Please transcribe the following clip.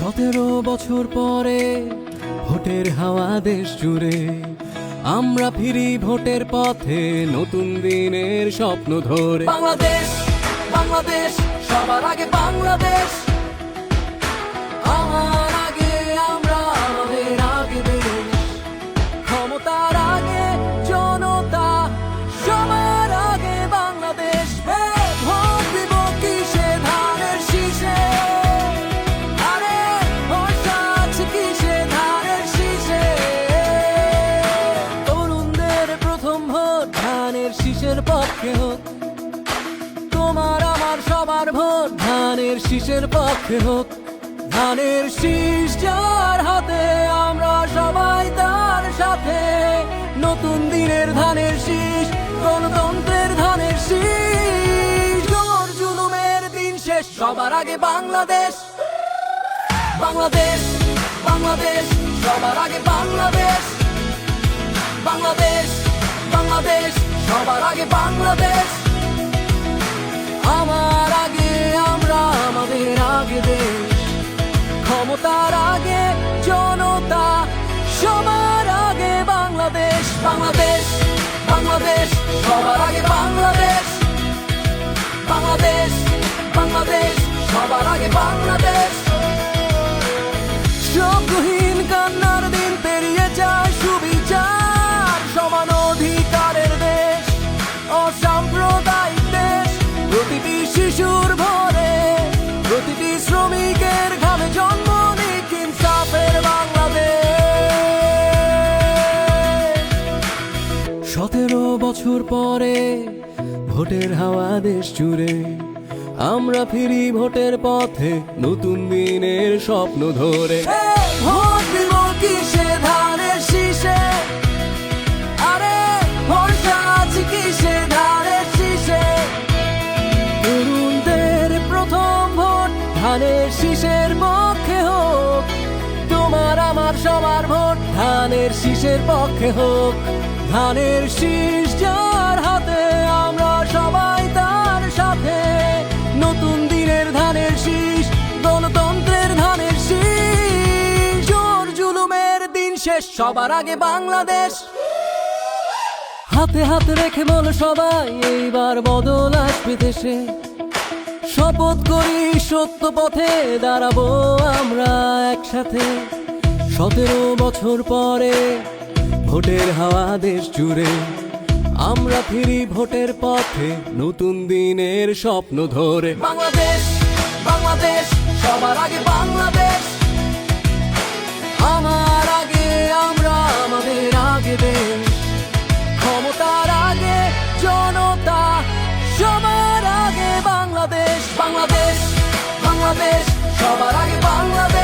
সতেরো বছর পরে ভোটের হাওয়া দেশ জুড়ে আমরা ফিরি ভোটের পথে নতুন দিনের স্বপ্ন ধরে। বাংলাদেশ বাংলাদেশ, সবার আগে বাংলাদেশ। ধানের শীষের পক্ষে হোক, ধানের শীষ যার হাতে, আমরা সবাই তার সাথে। নতুন দিনের ধানের শীষ, গণতন্ত্রের ধানের শীষ, জোর জুলুমের দিন শেষ, সবার আগে বাংলাদেশ। বাংলাদেশ বাংলাদেশ, সবার আগে বাংলাদেশ। বাংলাদেশ বাংলাদেশ, সবার আগে বাংলাদেশ। বাংলাদেশ বাংলাদেশ, সবার আগে বাংলাদেশ। বাংলাদেশ বাংলাদেশ, সবার আগে বাংলাদেশ। শব্দহীন কান্নার দিন পেরিয়ে যায় সুবিচার, সমান অধিকারের দেশ, অসাম্প্রদায়িক দেশ, প্রতিটি শিশুর ভরে, প্রতিটি সতেরো বছর পরে ভোটের হাওয়া দেশ জুড়ে আমরা ফিরি ভোটের পথে নতুন দিনের স্বপ্ন ধরে। ভোট কিসে? শীষে। কিসে? শীষে। তরুণদের প্রথম ভোট ধানের শীষের পক্ষে হোক। তোমার, আমার, সবার ভোট ধানের শীষের পক্ষে হোক। ধানের শীষ যার হাতে আমরা সবাই তার সাথে। নতুন দিনের ধানের শীষ, গণতন্ত্রের ধানের শীষ। জোর জুলুমের দিন শেষ, সবার আগে বাংলাদেশ। হাতে হাতে রেখে বল সবাই, এইবার বদল আসবে দেশে। শপথ করি সত্য পথে, দাঁড়াবো আমরা একসাথে। সতেরো বছর পরে ভোটের হাওয়া দেশ জুড়ে। আমরা ফিরি ভোটের পথে, নতুন দিনের স্বপ্ন ধরে। বাংলাদেশ বাংলাদেশ, সবার আগে বাংলাদেশ। আমার আগে, আমরা আমাদের আগে দেশ। ক্ষমতার আগে, জনতা, সবার আগে বাংলাদেশ বাংলাদেশ বাংলাদেশ, সবার আগে বাংলাদেশ।